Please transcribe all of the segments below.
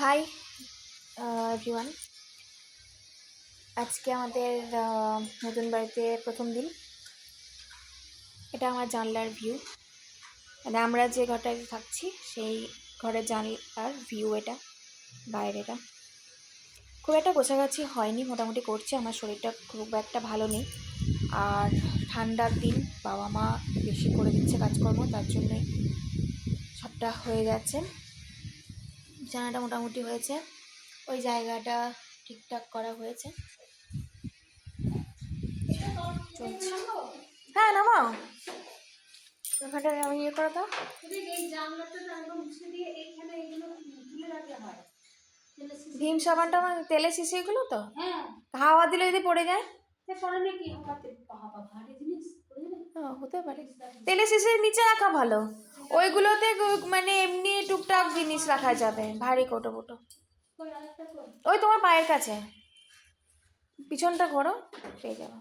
Hi everyone আজকে আমাদের নতুন বাড়িতে প্রথম দিন। এটা আমার জানলার ভিউ মানে আমরা যে ঘরটায় থাকছি, সেই ঘরের জানলার ভিউ এটা, বাইরেটা। খুব একটা গোছাগাছি হয়নি, মোটামুটি করছে। আমার শরীরটা খুব একটা ভালো নেই। আর ঠান্ডার দিন বাবা মা বেশি করে দিচ্ছে কাজকর্ম, তার জন্যই সবটা হয়ে যাচ্ছে বিছানাটা মোটামুটি হয়েছে। ওই জায়গাটা ঠিকঠাক করা হয়েছে। হ্যাঁ নামাও। ওখানটা আমি ইয়ে করো তো। ভীম সাবানটা আমার তেলে শিশি এগুলো তো? হাওয়া দিলে যদি পড়ে যায়? হতে পারে। তেলে শিশির নিচে রাখা ভালো। ওইগুলোতে মানে এমনি টুকটাক জিনিস রাখা যাবে, ভারী কোটো কোটো। ওই তোমার পায়ের কাছে। পিছনটা ঘোরো, পেয়ে যাবে।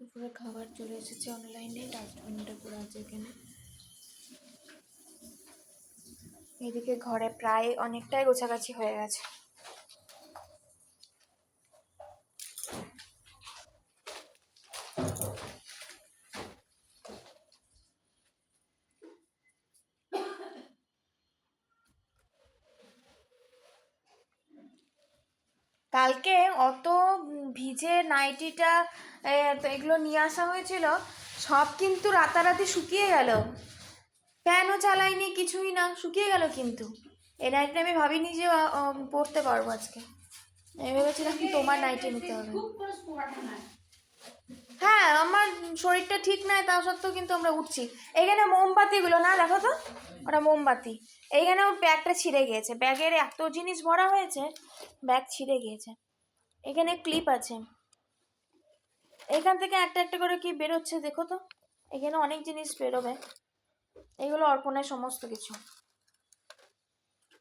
দুপুরে খাবার চলে এসেছে অনলাইনে, ডাস্টবিনটা পুরো আছে এখানে। এদিকে ঘরে প্রায় অনেকটাই গোছাগাছি হয়ে গেছে। কালকে অত ভিজে নাইটিটা এগুলো নিয়ে আসা হয়েছিল, সব কিন্তু রাতারাতি শুকিয়ে গেল। ফ্যানও চালাইনি কিছুই না, শুকিয়ে গেল কিন্তু। এ নাইটটা আমি ভাবিনি যে পড়তে পারব আজকে। আমি ভেবেছিলাম তোমার নাইটে নিতে হবে। হ্যাঁ আমার শরীরটা ঠিক নাই, তা সত্ত্বেও কিন্তু আমরা উঠছি। এখানে মোমবাতিগুলো, না দেখো তো? ওটা মোমবাতি। এইখানেও ব্যাগটা ছিঁড়ে গিয়েছে। ব্যাগের এত জিনিস ভরা হয়েছে, ব্যাগ ছিঁড়ে গিয়েছে। এখানে ক্লিপ আছে। এখান থেকে একটা একটা করে কি বেরোচ্ছে দেখো তো? এখানে অনেক জিনিস বেরোবে। এগুলো অর্পণের সমস্ত কিছু।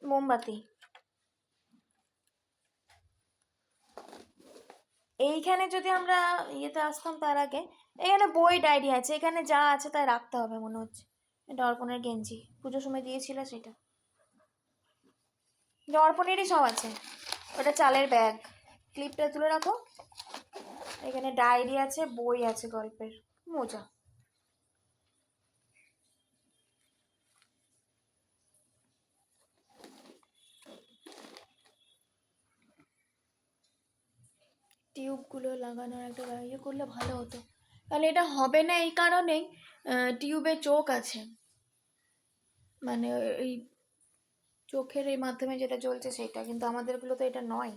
মোমবাতি। এইখানে যদি আমরা ইয়েতে আসতাম তার আগে, এখানে বই ডায়েরি আছে, এখানে যা আছে তাই রাখতে হবে মনে হচ্ছে। এটা অর্পণের গেঞ্জি, পুজোর সময় দিয়েছিল সেটা। অর্পণেরই সব আছে। ওটা চালের ব্যাগ ক্লিপটা তুলে রাখো। এখানে ডায়েরি আছে, বই আছে গল্পের। মজা। টিউবগুলো লাগানোর একটা ইয়ে করলে ভালো হতো। তাহলে এটা হবে না এই কারণেই টিউবে চোখ আছে। মানে এই চোখের এই মাধ্যমে যেটা চলছে সেটা কিন্তু আমাদেরগুলো তো এটা নয়।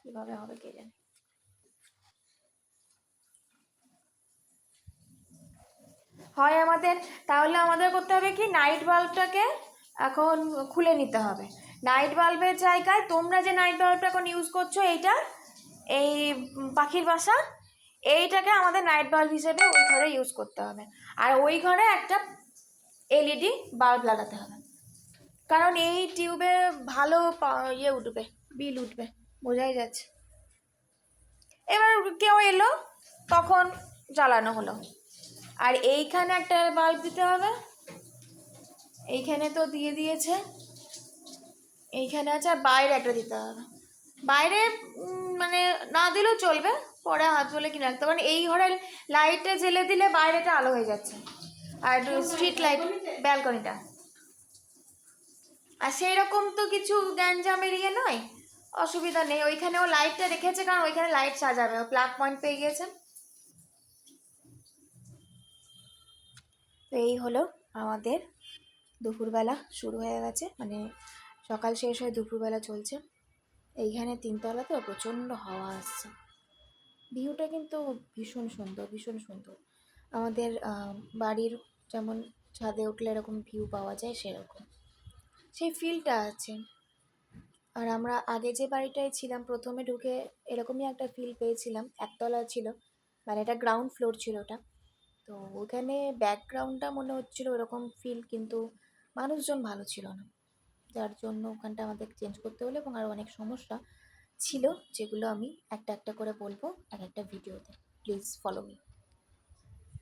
কীভাবে হবে কে জানে? হয় আমাদের, তাহলে আমাদের করতে হবে কি নাইট বাল্বটাকে এখন খুলে নিতে হবে। নাইট বাল্বের জায়গায় তোমরা যে নাইট বাল্বটা এখন ইউজ করছ, এইটা এই পাখির বাসা, এইটাকে আমাদের নাইট বাল্ব হিসেবে ওই ঘরে ইউজ করতে হবে। আর ওই ঘরে একটা এলইডি বাল্ব লাগাতে হবে। কারণ এই টিউবে ভালো ইয়ে উঠবে, বিল উঠবে, বোঝাই যাচ্ছে। এবার কেউ এলো, তখন জ্বালানো হলো। আর এইখানে একটা বাল্ব দিতে হবে। এইখানে তো দিয়ে দিয়েছে। এইখানে আছে আর বাইরে একটা দিতে হবে। বাইরে মানে না দিলেও চলবে, পরে হাত বলে কিনে রাখতে মানে এই ঘরে লাইটটা জেলে দিলে বাইরেটা আলো হয়ে যাচ্ছে। আর স্ট্রিট লাইট ব্যালকনিটা আর সেই রকম তো কিছু গ্যাঞ্জামের ইয়ে নয়, অসুবিধা নেই। ওইখানেও লাইটটা রেখেছে, কারণ ওইখানে লাইট সাজাবে। ও প্লাগ পয়েন্ট পেয়ে গিয়েছে। এই হলো আমাদের দুপুরবেলা শুরু হয়ে গেছে। মানে সকাল শেষ হয়ে দুপুরবেলা চলছে। এইখানে তিনতলা তো প্রচণ্ড হাওয়া আসছে। ভিউটা কিন্তু ভীষণ সুন্দর ভীষণ সুন্দর। আমাদের বাড়ির যেমন ছাদে উঠলে এরকম ভিউ পাওয়া যায় সেরকম। সেই ফিলটা আছে। আর আমরা আগে যে বাড়িটায় ছিলাম, প্রথমে ঢুকে এরকমই একটা ফিল পেয়েছিলাম। একতলা ছিল মানে এটা গ্রাউন্ড ফ্লোর ছিল ওটা। তো ওখানে ব্যাকগ্রাউন্ডটা মনে হচ্ছিল ওরকম ফিল কিন্তু মানুষজন ভালো ছিল না। যার জন্য ওখানটা আমাদের চেঞ্জ করতে হলো এবং আরও অনেক সমস্যা ছিল যেগুলো আমি একটা একটা করে বলব এক একটা ভিডিওতে প্লিজ ফলো মি